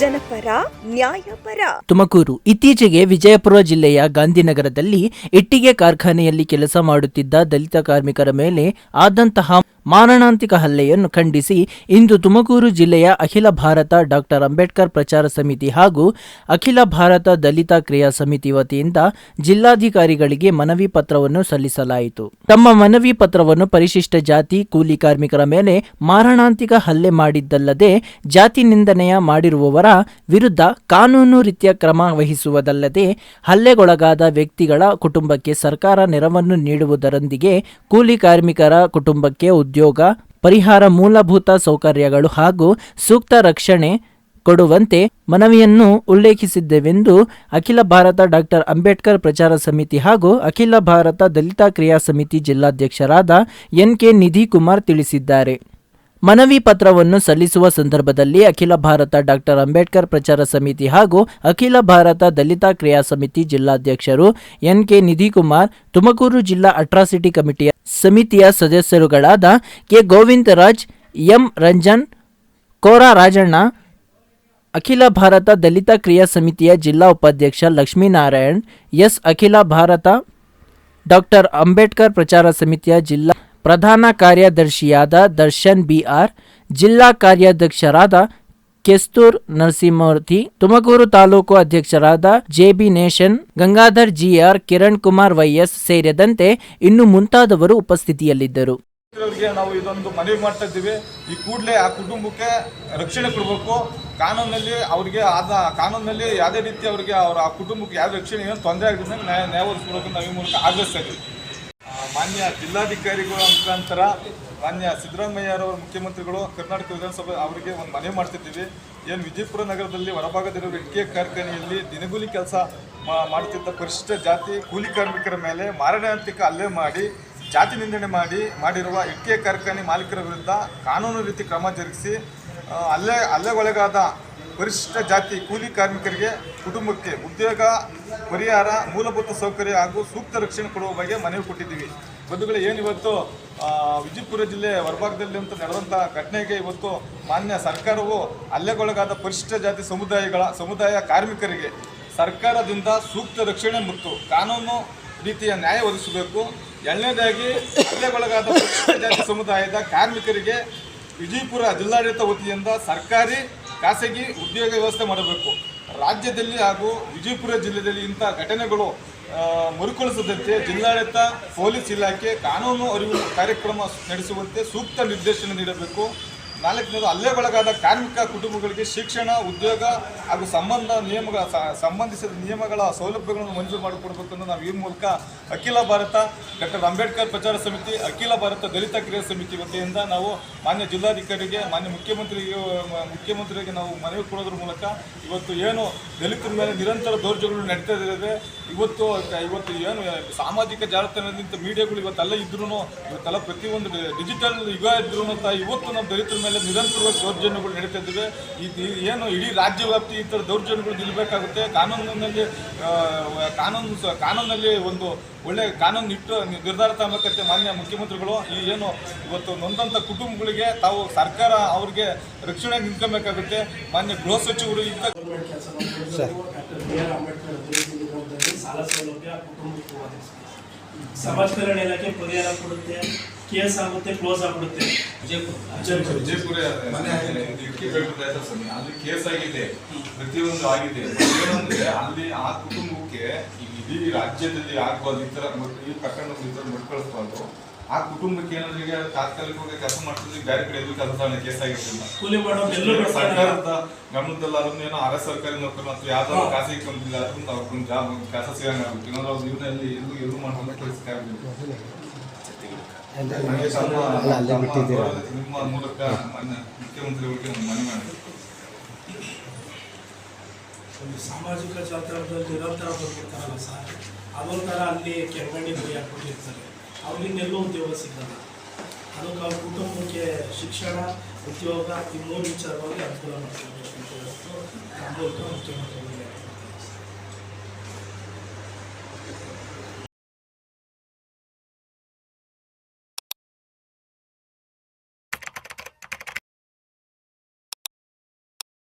ಜನಪರ, ನ್ಯಾಯಪರ. ತುಮಕೂರು, ಇತ್ತೀಚೆಗೆ ವಿಜಯಪುರ ಜಿಲ್ಲೆಯ ಗಾಂಧಿನಗರದಲ್ಲಿ ಇಟ್ಟಿಗೆ ಕಾರ್ಖಾನೆಯಲ್ಲಿ ಕೆಲಸ ಮಾಡುತ್ತಿದ್ದ ದಲಿತ ಕಾರ್ಮಿಕರ ಮೇಲೆ ಆದಂತಹ ಮಾರಣಾಂತಿಕ ಹಲ್ಲೆಯನ್ನು ಖಂಡಿಸಿ ಇಂದು ತುಮಕೂರು ಜಿಲ್ಲೆಯ ಅಖಿಲ ಭಾರತ ಡಾಕ್ಟರ್ ಅಂಬೇಡ್ಕರ್ ಪ್ರಚಾರ ಸಮಿತಿ ಹಾಗೂ ಅಖಿಲ ಭಾರತ ದಲಿತ ಕ್ರಿಯಾ ಸಮಿತಿ ವತಿಯಿಂದ ಜಿಲ್ಲಾಧಿಕಾರಿಗಳಿಗೆ ಮನವಿ ಪತ್ರವನ್ನು ಸಲ್ಲಿಸಲಾಯಿತು. ತಮ್ಮ ಮನವಿ ಪತ್ರವನ್ನು ಪರಿಶಿಷ್ಟ ಜಾತಿ, ಕೂಲಿ ಕಾರ್ಮಿಕರ ಮೇಲೆ ಮಾರಣಾಂತಿಕ ಹಲ್ಲೆ ಮಾಡಿದ್ದಲ್ಲದೆ ಜಾತಿ ನಿಂದನೆಯ ಮಾಡಿರುವವರ ವಿರುದ್ಧ ಕಾನೂನು ರೀತಿಯ ಕ್ರಮ ವಹಿಸುವುದಲ್ಲದೆ ಹಲ್ಲೆಗೊಳಗಾದ ವ್ಯಕ್ತಿಗಳ ಕುಟುಂಬಕ್ಕೆ ಸರ್ಕಾರ ನೆರವನ್ನು ನೀಡುವುದರೊಂದಿಗೆ ಕೂಲಿ ಕಾರ್ಮಿಕರ ಕುಟುಂಬಕ್ಕೆ ಉದ್ಯೋಗ ಪರಿಹಾರ ಮೂಲಭೂತ ಸೌಕರ್ಯಗಳು ಹಾಗೂ ಸೂಕ್ತ ರಕ್ಷಣೆ ಕೊಡುವಂತೆ ಮನವಿಯನ್ನು ಉಲ್ಲೇಖಿಸಿದ್ದೇವೆಂದು ಅಖಿಲ ಭಾರತ ಡಾಕ್ಟರ್ ಅಂಬೇಡ್ಕರ್ ಪ್ರಚಾರ ಸಮಿತಿ ಹಾಗೂ ಅಖಿಲ ಭಾರತ ದಲಿತ ಕ್ರಿಯಾ ಸಮಿತಿ ಜಿಲ್ಲಾಧ್ಯಕ್ಷರಾದ ಎನ್ ಕೆ ನಿಧಿ ಕುಮಾರ್ ತಿಳಿಸಿದ್ದಾರೆ. ಮನವಿ ಪತ್ರವನ್ನು ಸಲ್ಲಿಸುವ ಸಂದರ್ಭದಲ್ಲಿ ಅಖಿಲ ಭಾರತ ಡಾಕ್ಟರ್ ಅಂಬೇಡ್ಕರ್ ಪ್ರಚಾರ ಸಮಿತಿ ಹಾಗೂ ಅಖಿಲ ಭಾರತ ದಲಿತ ಕ್ರಿಯಾ ಸಮಿತಿ ಜಿಲ್ಲಾಧ್ಯಕ್ಷರು ಎನ್ ಕೆ ನಿಧಿಕುಮಾರ್, ತುಮಕೂರು ಜಿಲ್ಲಾ ಅಟ್ರಾಸಿಟಿ ಕಮಿಟಿಯ ಸಮಿತಿಯ ಸದಸ್ಯರುಗಳಾದ ಕೆ ಗೋವಿಂದರಾಜ್ ಎಂ ರಂಜನ್, ಕೋರಾ ರಾಜಣ್ಣ, ಅಖಿಲ ಭಾರತ ದಲಿತ ಕ್ರಿಯಾ ಸಮಿತಿಯ ಜಿಲ್ಲಾ ಉಪಾಧ್ಯಕ್ಷ ಲಕ್ಷ್ಮೀನಾರಾಯಣ್, ಎಸ್ ಅಖಿಲ ಭಾರತ ಡಾಕ್ಟರ್ ಅಂಬೇಡ್ಕರ್ ಪ್ರಚಾರ ಸಮಿತಿಯ ಜಿಲ್ಲಾ ಪ್ರಧಾನ ಕಾರ್ಯದರ್ಶಿಯಾದ ದರ್ಶನ್ ಬಿಆರ್ ಜಿಲ್ಲಾ ಕಾರ್ಯಾಧ್ಯಕ್ಷರಾದ ಕೆಸ್ತೂರ್ ನರಸಿಂಹಮೂರ್ತಿ, ತುಮಕೂರು ತಾಲೂಕು ಅಧ್ಯಕ್ಷರಾದ J B nation Gangadhar G R Kiran Kumar Y S ಸೇರಿದಂತೆ ಇನ್ನು ಮುಂತಾದವರು ಉಪಸ್ಥಿತಿಯಲ್ಲಿದ್ದರು. ನಾವು ಇದೊಂದು ಮನವಿ ಮಾಡ್ತಾ ಇದ್ದೀವಿ. ಈ ಕೂಡಲೇ ಆ ಕುಟುಂಬಕ್ಕೆ ರಕ್ಷಣೆ ಕೊಡಬೇಕು. ಕಾನೂನಲ್ಲಿ ಅವರಿಗೆ ಆದ, ಕಾನೂನಲ್ಲಿ ಯಾವುದೇ ರೀತಿ ಅವರಿಗೆ ಅವರ ಆ ಕುಟುಂಬಕ್ಕೆ ಯಾವ ರಕ್ಷಣೆ ಏನು ತೊಂದರೆ ಆಗಿದೆ ನ್ಯಾಯ ನ್ಯಾಯ ನಾವು ಈ ಮೂಲಕ ಆಗ್ರಹಿಸ್ತಾ ಇದ್ದೀವಿ. ಮಾನ್ಯ ಜಿಲ್ಲಾಧಿಕಾರಿಗಳ ಮುಖಾಂತರ, ಮಾನ್ಯ ಸಿದ್ದರಾಮಯ್ಯರವರ ಮುಖ್ಯಮಂತ್ರಿಗಳು, ಕರ್ನಾಟಕ ವಿಧಾನಸಭೆ ಅವರಿಗೆ ಒಂದು ಮನವಿ ಮಾಡ್ತಿದ್ದೀವಿ. ಏನು ವಿಜಯಪುರ ನಗರದಲ್ಲಿ ಹೊರಭಾಗದಲ್ಲಿರುವ ಇಟ್ಟಿಗೆ ಕಾರ್ಖಾನೆಯಲ್ಲಿ ದಿನಗೂಲಿ ಕೆಲಸ ಮಾಡುತ್ತಿದ್ದ ಪರಿಶಿಷ್ಟ ಜಾತಿ ಕೂಲಿ ಕಾರ್ಮಿಕರ ಮೇಲೆ ಮಾರಣಾಂತಿಕ ಹಲ್ಲೆ ಮಾಡಿ, ಜಾತಿ ನಿಂದನೆ ಮಾಡಿ, ಮಾಡಿರುವ ಇಟ್ಟಿಗೆ ಕಾರ್ಖಾನೆ ಮಾಲೀಕರ ವಿರುದ್ಧ ಕಾನೂನು ರೀತಿ ಕ್ರಮ ಜರುಗಿಸಿ ಅಲ್ಲೇ ಅಲ್ಲೇ ಹಲ್ಲೆಗೊಳಗಾದ ಪರಿಶಿಷ್ಟ ಜಾತಿ ಕೂಲಿ ಕಾರ್ಮಿಕರಿಗೆ ಕುಟುಂಬಕ್ಕೆ ಉದ್ಯೋಗ, ಪರಿಹಾರ, ಮೂಲಭೂತ ಸೌಕರ್ಯ ಹಾಗೂ ಸೂಕ್ತ ರಕ್ಷಣೆ ಕೊಡುವ ಬಗ್ಗೆ ಮನವಿ ಕೊಟ್ಟಿದ್ದೀವಿ. ಬಂಧುಗಳೇ ಏನಿವತ್ತು ವಿಜಯಪುರ ಜಿಲ್ಲೆ ಹೊರಭಾಗದಲ್ಲಿ ಅಂತ ನಡೆದಂಥ ಘಟನೆಗೆ ಇವತ್ತು ಮಾನ್ಯ ಸರ್ಕಾರವು ಹಲ್ಲೆಗೊಳಗಾದ ಪರಿಶಿಷ್ಟ ಜಾತಿ ಸಮುದಾಯಗಳ, ಸಮುದಾಯ ಕಾರ್ಮಿಕರಿಗೆ ಸರ್ಕಾರದಿಂದ ಸೂಕ್ತ ರಕ್ಷಣೆ ಮತ್ತು ಕಾನೂನು ರೀತಿಯ ನ್ಯಾಯ ಒದಗಿಸಬೇಕು. ಎರಡನೇದಾಗಿ, ಹಲ್ಲೆಗೊಳಗಾದ ಪರಿಶಿಷ್ಟ ಜಾತಿ ಸಮುದಾಯದ ಕಾರ್ಮಿಕರಿಗೆ ವಿಜಯಪುರ ಜಿಲ್ಲಾಡಳಿತ ವತಿಯಿಂದ ಸರ್ಕಾರಿ ಖಾಸಗಿ ಉದ್ಯೋಗ ವ್ಯವಸ್ಥೆ ಮಾಡಬೇಕು. ರಾಜ್ಯದಲ್ಲಿ ಹಾಗೂ ವಿಜಯಪುರ ಜಿಲ್ಲೆಯಲ್ಲಿ ಇಂಥ ಘಟನೆಗಳು ಮರುಕಳಿಸದಂತೆ ಜಿಲ್ಲಾಡಳಿತ, ಪೊಲೀಸ್ ಇಲಾಖೆ ಕಾನೂನು ಅರಿವು ಕಾರ್ಯಕ್ರಮ ನಡೆಸುವಂತೆ ಸೂಕ್ತ ನಿರ್ದೇಶನ ನೀಡಬೇಕು. ನಾಲ್ಕನೇದು ಬೆಳಗಾದ ಕಾರ್ಮಿಕ ಕುಟುಂಬಗಳಿಗೆ ಶಿಕ್ಷಣ, ಉದ್ಯೋಗ ಹಾಗೂ ಸಂಬಂಧ ನಿಯಮಗಳ ಸಂಬಂಧಿಸಿದ ನಿಯಮಗಳ ಸೌಲಭ್ಯಗಳನ್ನು ಮಂಜೂರು ಮಾಡಿಕೊಡ್ಬೇಕು ಅಂತ ನಾವು ಈ ಮೂಲಕ ಅಖಿಲ ಭಾರತ ಡಾಕ್ಟರ್ ಅಂಬೇಡ್ಕರ್ ಪ್ರಚಾರ ಸಮಿತಿ, ಅಖಿಲ ಭಾರತ ದಲಿತ ಕ್ರಿಯಾ ಸಮಿತಿ ವತಿಯಿಂದ ನಾವು ಮಾನ್ಯ ಜಿಲ್ಲಾಧಿಕಾರಿಗೆ, ಮಾನ್ಯ ಮುಖ್ಯಮಂತ್ರಿಗೆ ಮುಖ್ಯಮಂತ್ರಿಗೆ ನಾವು ಮನವಿ ಕೊಡೋದ್ರ ಮೂಲಕ ಇವತ್ತು ಏನು ದಲಿತರ ಮೇಲೆ ನಿರಂತರ ದೌರ್ಜಗಳು ನಡೀತಾ ಇದ್ದಾವೆ, ಇವತ್ತು ಇವತ್ತು ಏನು ಸಾಮಾಜಿಕ ಜಾಲತಾಣದಿಂದ ಮೀಡಿಯಾಗಳು ಇವತ್ತೆಲ್ಲ ಇದ್ರೂ ಇವತ್ತೆಲ್ಲ ಪ್ರತಿಯೊಂದು ಡಿಜಿಟಲ್ ಯುಗ ಇದ್ರೂ ಇವತ್ತು ನಮ್ಮ ದಲಿತರ ನಿರಂತರವಾಗಿ ದೌರ್ಜನ್ಯಗಳು ನಡೀತಾ ಇದ್ದಾವೆ ಇದು ಏನು ಇಡೀ ರಾಜ್ಯ ವ್ಯಾಪ್ತಿ ಈ ಥರ ದೌರ್ಜನ್ಯಗಳು ನಿಲ್ಲಬೇಕಾಗುತ್ತೆ. ಕಾನೂನಿನಲ್ಲಿ ಕಾನೂನು ಕಾನೂನಲ್ಲಿ ಒಂದು ಒಳ್ಳೆ ಕಾನೂನು ಇಟ್ಟು ನಿರ್ಧಾರ ತಗೋಬೇಕಂತೆ ಮಾನ್ಯ ಮುಖ್ಯಮಂತ್ರಿಗಳು ಈ ಏನು ಇವತ್ತು ನೊಂದಂಥ ಕುಟುಂಬಗಳಿಗೆ ತಾವು ಸರ್ಕಾರ ಅವ್ರಿಗೆ ರಕ್ಷಣೆ ನಿಂತ್ಕೊಬೇಕಾಗುತ್ತೆ. ಮಾನ್ಯ ಗೃಹ ಸಚಿವರು ಇಂಥ ಸಮಾಜ ಕಲ್ಯಾಣ ಇಲಾಖೆ ಪರಿಹಾರ ಕೊಡುತ್ತೆ. ಕೇಸ್ ಆಗುತ್ತೆ ಕ್ಲೋಸ್ ಆಗ್ಬಿಡುತ್ತೆ. ವಿಜಯಪುರ. ಅಲ್ಲಿ ಕೇಸ್ ಆಗಿದೆ. ಪ್ರತಿಯೊಂದು ಆಗಿದೆ. ಏನಂದ್ರೆ ಅಲ್ಲಿ ಆ ಕುಟುಂಬಕ್ಕೆ ಇಡೀ ರಾಜ್ಯದಲ್ಲಿ ಆಗ್ಬಾರ್ದು ಈ ತರ ಈ ಪ್ರಕರಣ ಈ ತರ ಮುಟ್ಕೊಳ್ಸ್ಬಾರ್ದು. ಆ ಕುಟುಂಬಕ್ಕೆ ಏನಾದ್ರೆ ಈಗ ತಾತ್ಕಾಲಿಕವಾಗಿ ಕೆಲಸ ಮಾಡ್ತಿದ್ರೆ ಬೇರೆ ಕಡೆ ಎಲ್ಲೂ ಕೆಲಸ ಕೇಸ್ ಆಗಿರ್ತಿಲ್ಲ ಕೂಲಿ ಮಾಡೋದು. ಸರ್ಕಾರದ ಗಮನದಲ್ಲಿ ಅದನ್ನ ಏನೋ ಅರೆ ಸರ್ಕಾರಿ ನೌಕರ ಅಥವಾ ಯಾವ್ದಾದ್ರು ಖಾಸಗಿ ಕಂಪ್ನಿ ಅದರಿಂದ ಅವ್ರಿಗೊಂದು ಜಾಬ್ ಕೆಲಸ ಸಿಗಂಗ ಆಗುತ್ತೆ ಇನ್ನೊಂದು ಅವ್ರ ಜೀವನದಲ್ಲಿ ಎಲ್ಲೂ ಎಲ್ಲೂ ಮಾಡುವಂತ ಕೆಲಸಕ್ಕೆ ಆಗಬೇಕು. ನಿಮ್ಮ ಮೂಲಕ ಮುಖ್ಯಮಂತ್ರಿಗಳಿಗೆ ಒಂದು ಮನವಿ ಸಾಮಾಜಿಕ ಜಾತ್ರೆ ನಿರಂತರ ಬರ್ತಿರ್ತಾರಲ್ಲ ಸರ್? ಅದೊಂಥರ ಅಲ್ಲಿ ಕೆಮ್ಮಣ್ಣಿ ಬೈ ಹಾಕ್ಬಿಟ್ಟಿರ್ತಾರೆ. ಅವ್ರಿಗೆ ಎಲ್ಲೂ ಉದ್ಯೋಗ ಸಿಗಲ್ಲ ಅದಕ್ಕೆ ಅವ್ರ ಕುಟುಂಬಕ್ಕೆ ಶಿಕ್ಷಣ, ಉದ್ಯೋಗ ಮೂರು ವಿಚಾರವಾಗಿ ಅನುಕೂಲ ಮಾಡ್ಕೊಬೇಕು ಅಂತ